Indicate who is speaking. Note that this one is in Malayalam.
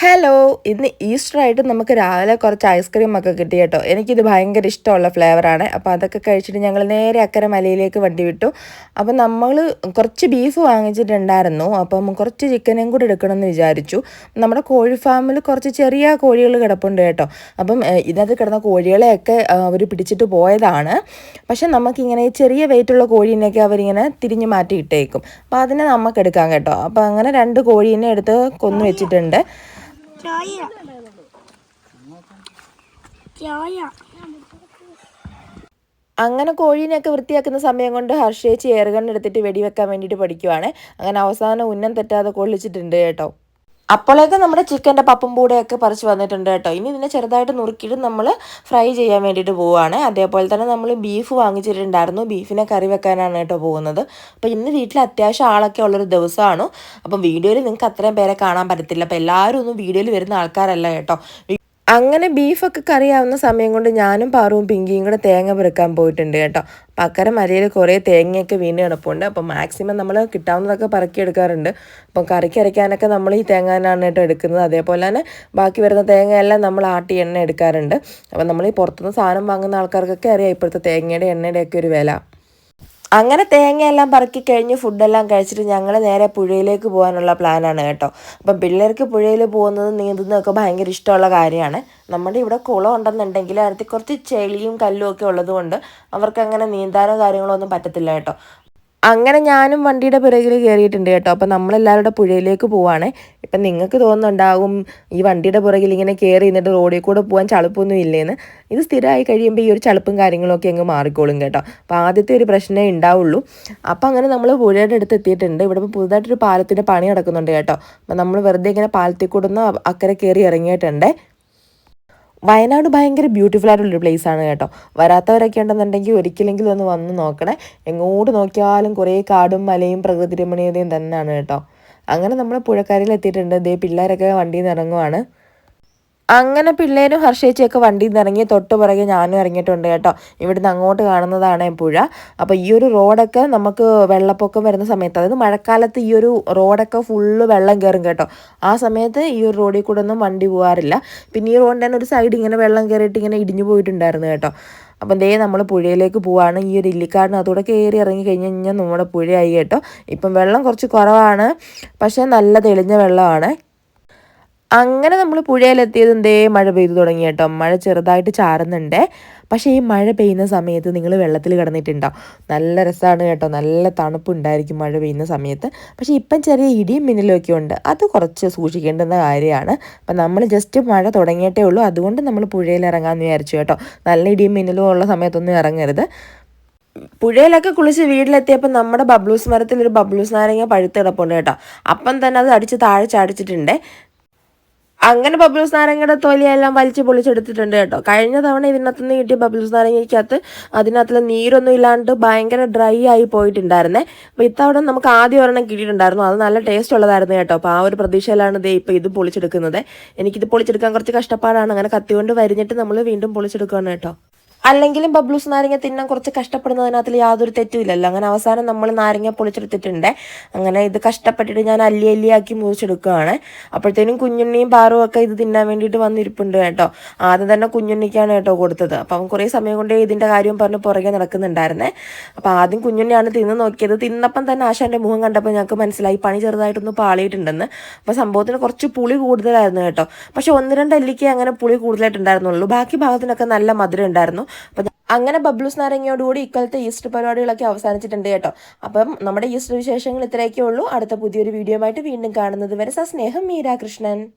Speaker 1: ഹലോ ഇന്ന് ഈസ്റ്റർ ആയിട്ട് നമുക്ക് രാവിലെ കുറച്ച് ഐസ്ക്രീം ഒക്കെ കിട്ടി കേട്ടോ. എനിക്കിത് ഭയങ്കര ഇഷ്ടമുള്ള ഫ്ലേവറാണ് അപ്പോൾ അതൊക്കെ കഴിച്ചിട്ട് ഞങ്ങൾ നേരെ അക്കരെ മലയിലേക്ക് വണ്ടി വിട്ടു. അപ്പോൾ നമ്മൾ കുറച്ച് ബീഫ് വാങ്ങിച്ചിട്ടുണ്ടായിരുന്നു. അപ്പം കുറച്ച് ചിക്കനും കൂടി എടുക്കണമെന്ന് വിചാരിച്ചു. നമ്മുടെ കോഴി ഫാമിൽ കുറച്ച് ചെറിയ കോഴികൾ കിടപ്പുണ്ട് കേട്ടോ. അപ്പം ഇതിനകത്ത് കിടന്ന കോഴികളെയൊക്കെ അവർ പിടിച്ചിട്ട് പോയതാണ്. പക്ഷെ നമുക്കിങ്ങനെ ചെറിയ വെയിറ്റുള്ള കോഴീനെയൊക്കെ അവരിങ്ങനെ തിരിഞ്ഞ് മാറ്റി ഇട്ടേക്കും. അപ്പോൾ അതിനെ നമുക്ക് എടുക്കാം കേട്ടോ. അപ്പോൾ അങ്ങനെ രണ്ട് കോഴീനെ എടുത്ത് കൊന്നു വെച്ചിട്ടുണ്ട്.
Speaker 2: ചായ ചായ
Speaker 1: അങ്ങനെ കോഴീനെയൊക്കെ വൃത്തിയാക്കുന്ന സമയം കൊണ്ട് ഹർഷേച്ചി എയർഗൺ എടുത്തിട്ട് വെടിവെക്കാൻ വേണ്ടിയിട്ട് പഠിക്കുവാണ്. അങ്ങനെ അവസാനം ഉന്നം തെറ്റാതെ കൊള്ളിച്ചിട്ടുണ്ട് കേട്ടോ. അപ്പോഴേക്ക് നമ്മുടെ ചിക്കന്റെ പപ്പും പൂടെയൊക്കെ പറിച്ച് വന്നിട്ടുണ്ട് കേട്ടോ. ഇനി ഇതിനെ ചെറുതായിട്ട് നുറുക്കിയിട്ട് നമ്മൾ ഫ്രൈ ചെയ്യാൻ വേണ്ടിയിട്ട് പോവുകയാണ് അതേപോലെ തന്നെ നമ്മൾ ബീഫ് വാങ്ങിച്ചിട്ടുണ്ടായിരുന്നു. ബീഫിനെ കറി വെക്കാനാണ് കേട്ടോ പോകുന്നത്. അപ്പോൾ ഇന്ന് വീട്ടിൽ അത്യാവശ്യം ആളൊക്കെ ഉള്ളൊരു ദിവസമാണ്. അപ്പം വീഡിയോയിൽ നിങ്ങൾക്ക് അത്രയും പേരെ കാണാൻ പറ്റത്തില്ല. അപ്പോൾ എല്ലാവരും ഒന്നും വീഡിയോയിൽ വരുന്ന ആൾക്കാരല്ല കേട്ടോ. അങ്ങനെ ബീഫൊക്കെ കറിയാവുന്ന സമയം കൊണ്ട് ഞാനും പാറുവും പിങ്കിയും കൂടെ തേങ്ങ പെറുക്കാൻ പോയിട്ടുണ്ട് കേട്ടോ. പക്കരം മലയിൽ കുറേ തേങ്ങയൊക്കെ വീണ് കിടപ്പുണ്ട്. അപ്പോൾ മാക്സിമം നമ്മൾ കിട്ടാവുന്നതൊക്കെ പറക്കിയെടുക്കാറുണ്ട് അപ്പം കറിക്ക് അരയ്ക്കാനൊക്കെ നമ്മൾ ഈ തേങ്ങാനാണ് കേട്ടോ എടുക്കുന്നത്. അതേപോലെ തന്നെ ബാക്കി വരുന്ന തേങ്ങയെല്ലാം നമ്മൾ ആട്ടി എണ്ണ എടുക്കാറുണ്ട്. അപ്പം നമ്മൾ ഈ പുറത്തുനിന്ന് സാധനം വാങ്ങുന്ന ആൾക്കാർക്കൊക്കെ അറിയാം ഇപ്പോഴത്തെ തേങ്ങയുടെ എണ്ണയുടെയൊക്കെ ഒരു വില. അങ്ങനെ തേങ്ങയെല്ലാം പറക്കി കഴിഞ്ഞ് ഫുഡെല്ലാം കഴിച്ചിട്ട് ഞങ്ങൾ നേരെ പുഴയിലേക്ക് പോകാനുള്ള പ്ലാനാണ് കേട്ടോ. അപ്പം പിള്ളേർക്ക് പുഴയിൽ പോകുന്നത് നീന്തുന്നതൊക്കെ ഭയങ്കര ഇഷ്ടമുള്ള കാര്യമാണ്. നമ്മുടെ ഇവിടെ കുളം ഉണ്ടെന്നുണ്ടെങ്കിൽ അതിനകത്ത് കുറച്ച് ചെളിയും കല്ലും ഒക്കെ ഉള്ളതുകൊണ്ട് അവർക്ക് അങ്ങനെ നീന്താനോ കാര്യങ്ങളോ ഒന്നും പറ്റത്തില്ല കേട്ടോ. അങ്ങനെ ഞാനും വണ്ടിയുടെ പിറകിൽ കയറിയിട്ടുണ്ട് കേട്ടോ. അപ്പം നമ്മളെല്ലാവരുടെ പുഴയിലേക്ക് പോവാണ്. ഇപ്പം നിങ്ങൾക്ക് തോന്നുന്നുണ്ടാകും ഈ വണ്ടിയുടെ പുറകിൽ ഇങ്ങനെ കയറി നിന്നിട്ട് റോഡിൽ കൂടെ പോകാൻ ചളുപ്പൊന്നും ഇല്ലേന്ന്. ഇത് സ്ഥിരമായി കഴിയുമ്പോൾ ഈ ഒരു ചളുപ്പും കാര്യങ്ങളൊക്കെ അങ്ങ് മാറിക്കോളും കേട്ടോ. അപ്പോൾ ആദ്യത്തെ ഒരു പ്രശ്നമേ ഉണ്ടാവുള്ളൂ. അപ്പം അങ്ങനെ നമ്മൾ പുഴയുടെ അടുത്ത് എത്തിയിട്ടുണ്ട്. ഇവിടെ ഇപ്പോൾ പുതുതായിട്ടൊരു പാലത്തിന്റെ പണി നടക്കുന്നുണ്ട് കേട്ടോ. അപ്പം നമ്മൾ വെറുതെ ഇങ്ങനെ പാലത്തിൽ കൂടുന്ന അക്കരെ കയറി ഇറങ്ങിയിട്ടുണ്ട്. വയനാട് ഭയങ്കര ബ്യൂട്ടിഫുൾ ആയിട്ടുള്ളൊരു പ്ലേസ് ആണ് കേട്ടോ. വരാത്തവരൊക്കെ ഉണ്ടെന്നുണ്ടെങ്കിൽ ഒരിക്കലെങ്കിലും ഒന്ന് വന്ന് നോക്കണേ. എങ്ങോട്ട് നോക്കിയാലും കുറേ കാടും മലയും പ്രകൃതി രമണീയതയും തന്നെയാണ് കേട്ടോ. അങ്ങനെ നമ്മൾ പുഴക്കരയിൽ എത്തിയിട്ടുണ്ട് ദേ പിള്ളേരൊക്കെ വണ്ടിയിൽ നിന്ന് ഇറങ്ങുവാണ്. അങ്ങനെ പിള്ളേരും ഹർഷേച്ചിയൊക്കെ വണ്ടിയിൽ നിന്ന് ഇറങ്ങി തൊട്ട് പുറകെ ഞാനും ഇറങ്ങിയിട്ടുണ്ട് കേട്ടോ. ഇവിടുന്ന് അങ്ങോട്ട് കാണുന്നതാണ് പുഴ. അപ്പോൾ ഈ ഒരു റോഡൊക്കെ നമുക്ക് വെള്ളപ്പൊക്കം വരുന്ന സമയത്ത് അതായത് മഴക്കാലത്ത് ഈ ഒരു റോഡൊക്കെ ഫുള്ള് വെള്ളം കയറും കേട്ടോ. ആ സമയത്ത് ഈ ഒരു റോഡിൽ കൂടെ ഒന്നും വണ്ടി പോകാറില്ല പിന്നെ ഈ റോഡിന്റെ തന്നെ ഒരു സൈഡ് ഇങ്ങനെ വെള്ളം കയറിയിട്ട് ഇങ്ങനെ ഇടിഞ്ഞു പോയിട്ടുണ്ടായിരുന്നു കേട്ടോ. അപ്പം ദേ നമ്മൾ പുഴയിലേക്ക് പോവാണ്. ഈ ഒരു ഇല്ലിക്കാടിന് അതുകൂടെ കയറി ഇറങ്ങി കഴിഞ്ഞ് കഴിഞ്ഞാൽ നമ്മുടെ പുഴയായി കേട്ടോ. ഇപ്പം വെള്ളം കുറച്ച് കുറവാണ്. പക്ഷേ നല്ല തെളിഞ്ഞ വെള്ളമാണ്. അങ്ങനെ നമ്മൾ പുഴയിലെത്തിയത് എന്തേ? മഴ പെയ്തു തുടങ്ങി കേട്ടോ. മഴ ചെറുതായിട്ട് ചാറുന്നുണ്ട്. പക്ഷേ ഈ മഴ പെയ്യുന്ന സമയത്ത് നിങ്ങൾ വെള്ളത്തിൽ കിടന്നിട്ടുണ്ടോ? നല്ല രസമാണ് കേട്ടോ. നല്ല തണുപ്പുണ്ടായിരിക്കും മഴ പെയ്യുന്ന സമയത്ത്. പക്ഷേ ഇപ്പം ചെറിയ ഇടിയും മിന്നലൊക്കെ ഉണ്ട്. അത് കുറച്ച് സൂക്ഷിക്കേണ്ടുന്ന കാര്യമാണ്. അപ്പം നമ്മൾ ജസ്റ്റ് മഴ തുടങ്ങിയിട്ടേ ഉള്ളൂ. അതുകൊണ്ട് നമ്മൾ പുഴയിൽ ഇറങ്ങാമെന്ന് വിചാരിച്ചു കേട്ടോ. നല്ല ഇടിയും മിന്നലും ഉള്ള സമയത്തൊന്നും ഇറങ്ങരുത്. പുഴയിലൊക്കെ കുളിച്ച് വീട്ടിലെത്തിയപ്പോൾ നമ്മുടെ ബബ്ലൂസ് മരത്തിൽ ഒരു ബബ്ലൂസ് നാരങ്ങ പഴുത്തിടപ്പുണ്ട് കേട്ടോ. അപ്പം തന്നെ അത് അടിച്ച് താഴെ ചാടിച്ചിട്ടുണ്ട്. അങ്ങനെ ബബിൾസ് നാരങ്ങയുടെ തൊലിയെല്ലാം വലിച്ചു പൊളിച്ചെടുത്തിട്ടുണ്ട് കേട്ടോ. കഴിഞ്ഞ തവണ ഇതിനകത്ത് നിന്ന് കിട്ടിയ ബബിൾസ് നാരങ്ങയ്ക്കകത്ത് അതിനകത്തുള്ള നീരൊന്നും ഇല്ലാണ്ട് ഭയങ്കര ഡ്രൈ ആയി പോയിട്ടുണ്ടായിരുന്നേ. അപ്പോൾ ഇത്തവണ നമുക്ക് ആദ്യം ഒരെണ്ണം കിട്ടിയിട്ടുണ്ടായിരുന്നു. അത് നല്ല ടേസ്റ്റ് ഉള്ളതായിരുന്നു കേട്ടോ. അപ്പോൾ ആ ഒരു പ്രതീക്ഷയിലാണ് ദേ ഇപ്പോൾ ഇത് പൊളിച്ചെടുക്കുന്നത്. എനിക്കിത് പൊളിച്ചെടുക്കാൻ കുറച്ച് കഷ്ടപ്പാടാണ്. അങ്ങനെ കത്തികൊണ്ട് വരിഞ്ഞിട്ട് നമ്മൾ വീണ്ടും പൊളിച്ചെടുക്കുകയാണ് കേട്ടോ. അല്ലെങ്കിലും ബബ്ലൂസ് നാരങ്ങ തിന്നാൻ കുറച്ച് കഷ്ടപ്പെടുന്നതിനകത്തിൽ യാതൊരു തെറ്റുമില്ലല്ലോ. അങ്ങനെ അവസാനം നമ്മൾ നാരങ്ങ പൊളിച്ചെടുത്തിട്ടുണ്ട്. അങ്ങനെ ഇത് കഷ്ടപ്പെട്ടിട്ട് ഞാൻ അല്ലി അല്ലിയാക്കി മുറിച്ചെടുക്കുകയാണ്. അപ്പോഴത്തേനും കുഞ്ഞുണ്ണിയും പാറും ഒക്കെ ഇത് തിന്നാൻ വേണ്ടിയിട്ട് വന്നിരിപ്പുണ്ട് കേട്ടോ. ആദ്യം തന്നെ കുഞ്ഞുണ്ണിക്കാണ് കേട്ടോ കൊടുത്തത്. അപ്പം കുറേ സമയം കൊണ്ടേ ഇതിന്റെ കാര്യം പറഞ്ഞ് പുറകെ നടക്കുന്നുണ്ടായിരുന്നേ. അപ്പോൾ ആദ്യം കുഞ്ഞുണ്ണിയാണ് തിന്ന് നോക്കിയത്. തിന്നപ്പം തന്നെ ആശാന്റെ മുഖം കണ്ടപ്പോൾ ഞങ്ങൾക്ക് മനസ്സിലായി. പണി ചെറുതായിട്ടൊന്ന് പാളിയിട്ടുണ്ടെന്ന്. അപ്പോൾ സംഭവത്തിന് കുറച്ച് പുളി കൂടുതലായിരുന്നു കേട്ടോ. പക്ഷേ ഒന്ന് രണ്ട് അല്ലിക്ക് അങ്ങനെ പുളി കൂടുതലായിട്ടുണ്ടായിരുന്നുള്ളൂ. ബാക്കി ഭാഗത്തിനൊക്കെ നല്ല മധുരം ഉണ്ടായിരുന്നു. അപ്പം അങ്ങനെ ബബ്ലൂസ് നാരങ്ങയോടുകൂടി ഇക്കാലത്തെ ഈസ്റ്റർ പരിപാടികളൊക്കെ അവസാനിച്ചിട്ടുണ്ട് കേട്ടോ. അപ്പം നമ്മുടെ ഈസ്റ്റർ വിശേഷങ്ങൾ ഇത്രയൊക്കെ ഉള്ളൂ. അടുത്ത പുതിയൊരു വീഡിയോ ആയിട്ട് വീണ്ടും കാണുന്നത് വരെ സസ്നേഹം സ്നേഹം കൃഷ്ണൻ.